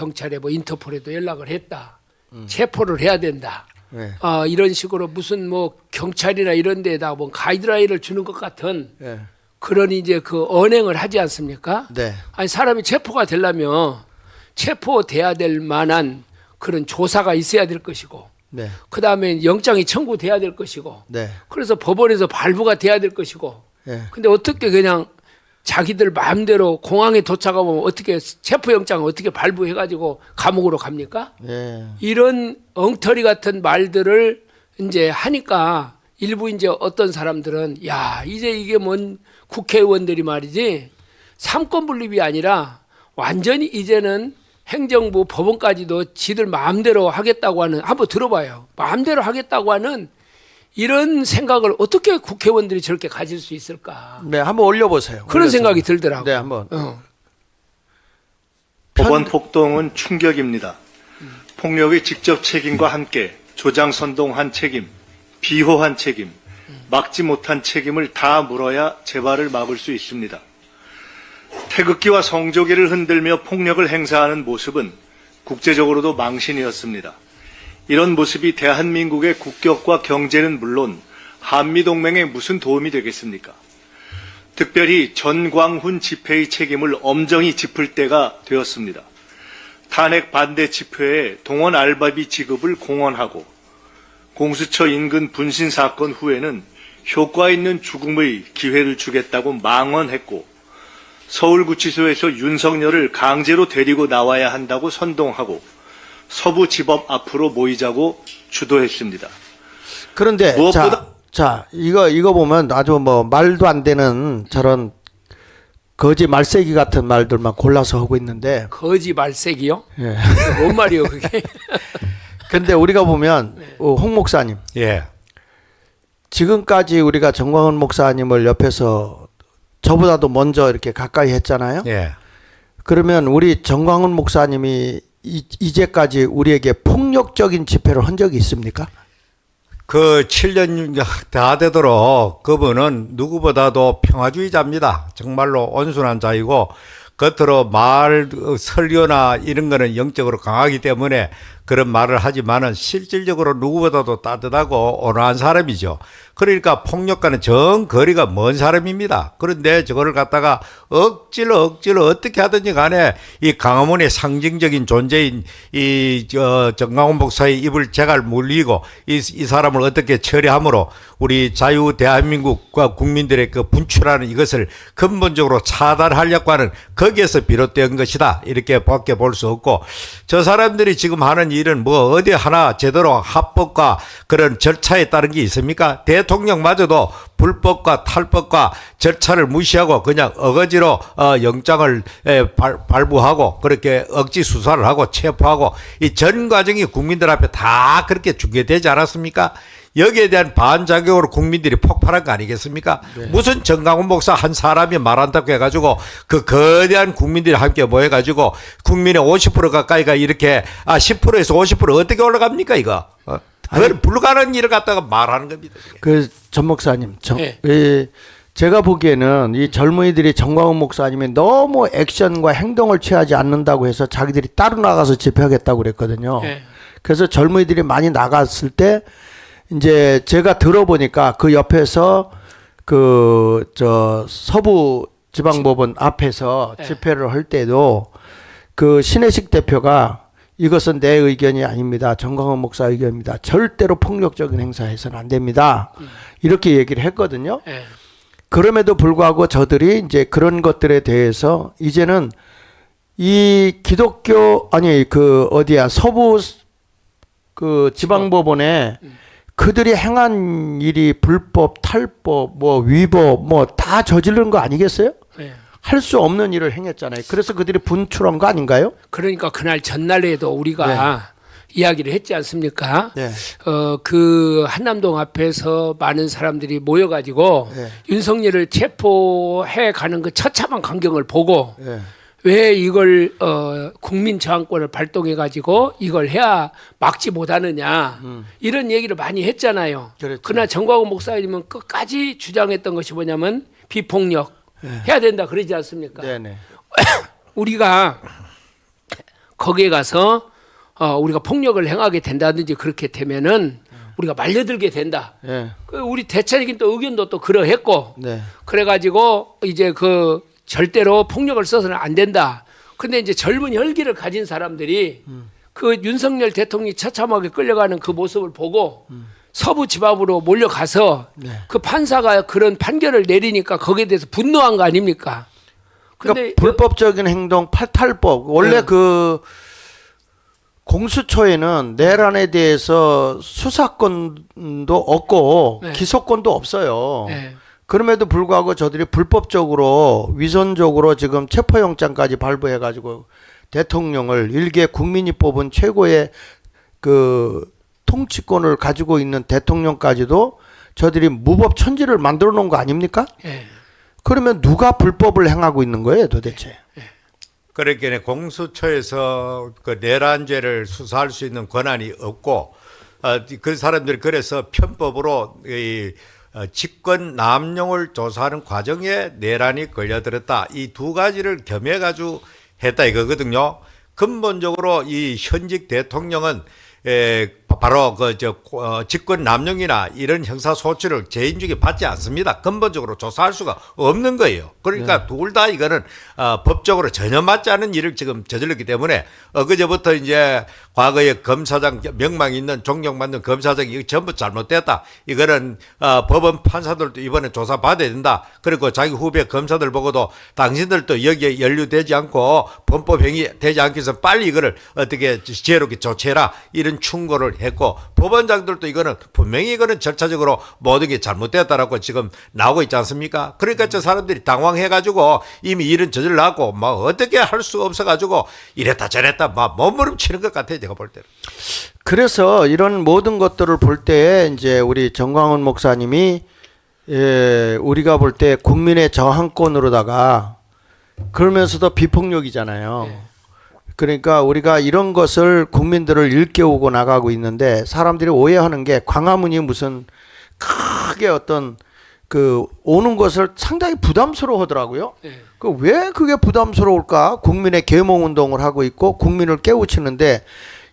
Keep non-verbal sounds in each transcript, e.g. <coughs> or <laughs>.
경찰에 뭐 인터폴에도 연락을 했다. 체포를 해야 된다. 네. 어, 이런 식으로 무슨 뭐 경찰이나 이런 데에다 뭐 가이드라인을 주는 것 같은 예. 그런 이제 그 언행을 하지 않습니까? 네. 아니 사람이 체포가 되려면 체포돼야 될 만한 그런 조사가 있어야 될 것이고 네. 그다음에 영장이 청구돼야 될 것이고 네. 그래서 법원에서 발부가 돼야 될 것이고 예. 근데 어떻게 그냥 자기들 마음대로 공항에 도착하면 어떻게 체포영장을 어떻게 발부해가지고 감옥으로 갑니까? 예. 이런 엉터리 같은 말들을 이제 하니까 일부 이제 어떤 사람들은 야 이제 이게 뭔 국회의원들이 말이지 삼권 분립이 아니라 완전히 이제는 행정부 법원까지도 지들 마음대로 하겠다고 하는 한번 들어봐요 마음대로 하겠다고 하는 이런 생각을 어떻게 국회의원들이 저렇게 가질 수 있을까 네, 한번 올려 보세요. 그런 생각이 들더라고. 네, 한번. 어. 법원 폭동은 충격입니다. 폭력의 직접 책임과 함께 조장 선동한 책임, 비호한 책임, 막지 못한 책임을 다 물어야 재발을 막을 수 있습니다. 태극기와 성조기를 흔들며 폭력을 행사하는 모습은 국제적으로도 망신이었습니다. 이런 모습이 대한민국의 국격과 경제는 물론 한미동맹에 무슨 도움이 되겠습니까? 특별히 전광훈 집회의 책임을 엄정히 짚을 때가 되었습니다. 탄핵 반대 집회에 동원 알바비 지급을 공언하고 공수처 인근 분신 사건 후에는 효과 있는 죽음의 기회를 주겠다고 망언했고 서울구치소에서 윤석열을 강제로 데리고 나와야 한다고 선동하고 서부지법 앞으로 모이자고 주도했습니다. 그런데 무엇보다- 자, 자, 이거 이거 보면 아주 뭐 말도 안 되는 저런 거지 말세기 같은 말들만 골라서 하고 있는데 거지 말색이요? 예. 뭔 말이요 그게? <laughs> 근데 우리가 보면 어, 홍 목사님 예. 지금까지 우리가 정광훈 목사님을 옆에서 저보다도 먼저 이렇게 가까이 했잖아요. 예. 그러면 우리 정광훈 목사님이 이, 이제까지 우리에게 폭력적인 집회를 한 적이 있습니까? 그 7년 다 되도록 그분은 누구보다도 평화주의자입니다. 정말로 온순한 자이고 겉으로 말 어, 설교나 이런 거는 영적으로 강하기 때문에 그런 말을 하지만은 실질적으로 누구보다도 따뜻하고 온화한 사람이죠. 그러니까 폭력과는 정 거리가 먼 사람입니다. 그런데 저거를 갖다가 억지로 억지로 어떻게 하든지 간에 이 강화문의 상징적인 존재인 이 저 정강훈 목사의 입을 제갈 물리고 이, 이 사람을 어떻게 처리함으로 우리 자유 대한민국과 국민들의 그 분출하는 이것을 근본적으로 차단하려고 하는 거기에서 비롯된 것이다. 이렇게 밖에 볼 수 없고 저 사람들이 지금 하는 일은 뭐 어디 하나 제대로 합법과 그런 절차에 따른 게 있습니까? 대통령마저도 불법과 탈법과 절차를 무시하고 그냥 어거지로 어, 영장을 에, 발, 발부하고 그렇게 억지 수사를 하고 체포하고 이 전 과정이 국민들 앞에 다 그렇게 중계되지 않았습니까? 여기에 대한 반작용으로 국민들이 폭발한 거 아니겠습니까? 무슨 정강훈 목사 한 사람이 말한다고 해가지고 그 거대한 국민들이 함께 모여가지고 국민의 50% 가까이가 이렇게 아 10%에서 50% 어떻게 올라갑니까 이거? 어? 그걸 불가능한 일을 갖다가 말하는 겁니다. 그 전 목사님, 정, 예. 이, 제가 보기에는 이 젊은이들이 정광훈 목사님이 너무 액션과 행동을 취하지 않는다고 해서 자기들이 따로 나가서 집회하겠다고 그랬거든요. 예. 그래서 젊은이들이 많이 나갔을 때 이제 제가 들어보니까 그 옆에서 그 저 서부 지방법원 앞에서 예. 집회를 할 때도 그 신혜식 대표가 이것은 내 의견이 아닙니다. 정광훈 목사 의견입니다. 절대로 폭력적인 행사해서는 안 됩니다. 이렇게 얘기를 했거든요. 예. 그럼에도 불구하고 저들이 이제 그런 것들에 대해서 이제는 이 기독교 아니 그 어디야 서부 그 지방법원에 그들이 행한 일이 불법, 탈법, 뭐 위법 뭐 다 저지른 거 아니겠어요? 예. 할수 없는 일을 행했잖아요. 그래서 그들이 분출한 거 아닌가요? 그러니까 그날 전날에도 우리가 이야기를 했지 않습니까? 네. 어, 그 한남동 앞에서 많은 사람들이 모여가지고 네. 윤석열을 체포해 가는 그 처참한 광경을 보고 예. 왜 이걸 어, 국민 저항권을 발동해 가지고 이걸 해야 막지 못하느냐 이런 얘기를 많이 했잖아요. 그렇죠. 그러나 정광훈 목사님은 끝까지 주장했던 것이 뭐냐면 비폭력 해야 된다 그러지 않습니까? 네, 네. <coughs> 우리가 거기에 가서 어, 우리가 폭력을 행하게 된다든지 그렇게 되면은 우리가 말려들게 된다. 예. 그 우리 대체적인 또 의견도 또 그러했고 네. 그래가지고 이제 그 절대로 폭력을 써서는 안 된다. 근데 이제 젊은 혈기를 가진 사람들이 그 윤석열 대통령이 처참하게 끌려가는 그 모습을 보고 서부 지방으로 몰려가서 네. 그 판사가 그런 판결을 내리니까 거기에 대해서 분노한 거 아닙니까? 그러니까 불법적인 행동 팔탈법 원래 네. 그 공수처에는 내란에 대해서 수사권도 없고 네. 기소권도 없어요. 예. 그럼에도 불구하고 저들이 불법적으로 위선적으로 지금 체포영장까지 발부해 가지고 대통령을 일개 국민이 뽑은 최고의 그 통치권을 가지고 있는 대통령까지도 저들이 무법 천지를 만들어 놓은 거 아닙니까? 예. 그러면 누가 불법을 행하고 있는 거예요, 도대체? 그렇게 공수처에서 그 내란죄를 수사할 수 있는 권한이 없고 어, 그 사람들이 그래서 편법으로 이 어, 직권 남용을 조사하는 과정에 내란이 걸려들었다. 이 두 가지를 겸해 가지고 했다 이거거든요. 근본적으로 이 현직 대통령은 에, 바로 그저 어, 직권 남용이나 이런 형사 소치를 재인 중에 받지 않습니다. 근본적으로 조사할 수가 없는 거예요. 그러니까 둘다 이거는 어, 법적으로 전혀 맞지 않은 일을 지금 저질렀기 때문에 어그제부터 이제 과거에 검사장 명망 있는 존경받는 검사장이 이거 전부 잘못됐다. 이거는 어, 법원 판사들도 이번에 조사 받아야 된다. 그리고 자기 후배 검사들 보고도 당신들도 여기에 연루되지 않고 범법 행위 되지 않기 위해서 빨리 이거를 어떻게 지혜롭게 조치해라 이런 충고를 했고 법원장들도 이거는 분명히 이거는 절차적으로 모든 게 잘못됐다라고 지금 나오고 있지 않습니까? 그러니까 저 사람들이 당황해가지고 이미 일은 저질렀고 막 어떻게 할 수 없어가지고 이랬다 저랬다 막 몸부림치는 것 같아요 제가 볼 때는. 그래서 이런 모든 것들을 볼때 이제 우리 정광훈 목사님이 예, 우리가 볼 때 국민의 저항권으로다가 그러면서도 비폭력이잖아요. 그러니까 우리가 이런 것을 국민들을 일깨우고 나가고 있는데 사람들이 오해하는 게 광화문이 무슨 크게 어떤 그 오는 것을 상당히 부담스러워 하더라고요. 예. 그왜 그게 부담스러울까? 국민의 계몽 운동을 하고 있고 국민을 깨우치는데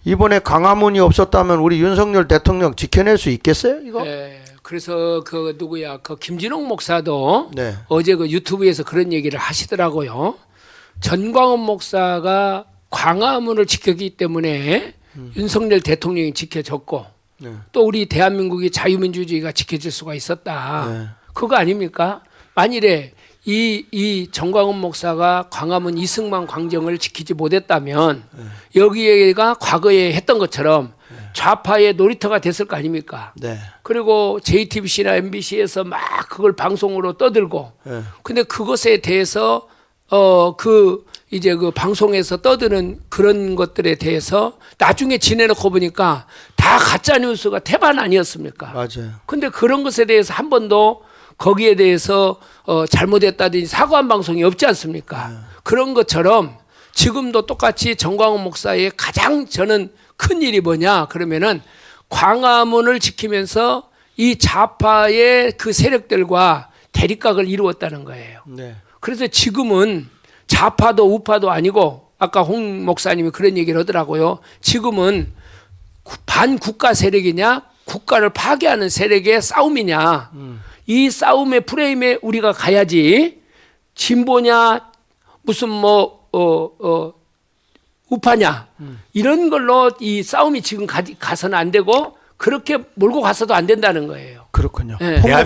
이번에 광화문이 없었다면 우리 윤석열 대통령 지켜낼 수 있겠어요? 이거? 예. 그래서 그 누구야 그 김진홍 목사도 네. 어제 그 유튜브에서 그런 얘기를 하시더라고요. 전광훈 목사가 광화문을 지켰기 때문에 윤석열 대통령이 지켜졌고 네. 또 우리 대한민국이 자유민주주의가 지켜질 수가 있었다. 네. 그거 아닙니까? 만일에 이, 이 정광훈 목사가 광화문 이승만 광정을 지키지 못했다면 여기가 과거에 했던 것처럼 좌파의 놀이터가 됐을 거 아닙니까? 네. 그리고 JTBC나 MBC에서 막 그걸 방송으로 떠들고 네. 근데 그것에 대해서 어 그 이제 그 방송에서 떠드는 그런 것들에 대해서 나중에 지내놓고 보니까 다 가짜 뉴스가 태반 아니었습니까? 맞아요. 근데 그런 것에 대해서 한 번도 거기에 대해서 어 잘못했다든지 사과한 방송이 없지 않습니까? 그런 것처럼 지금도 똑같이 정광훈 목사의 가장 저는 큰 일이 뭐냐 그러면은 광화문을 지키면서 이 좌파의 그 세력들과 대립각을 이루었다는 거예요. 네. 그래서 지금은 좌파도 우파도 아니고 아까 홍 목사님이 그런 얘기를 하더라고요. 지금은 구- 반국가 세력이냐 국가를 파괴하는 세력의 싸움이냐 이 싸움의 프레임에 우리가 가야지 진보냐 무슨 뭐 어, 어, 우파냐 이런 걸로 이 싸움이 지금 가, 가서는 안 되고 그렇게 몰고 가서도 안 된다는 거예요. 그렇군요. 예. 홍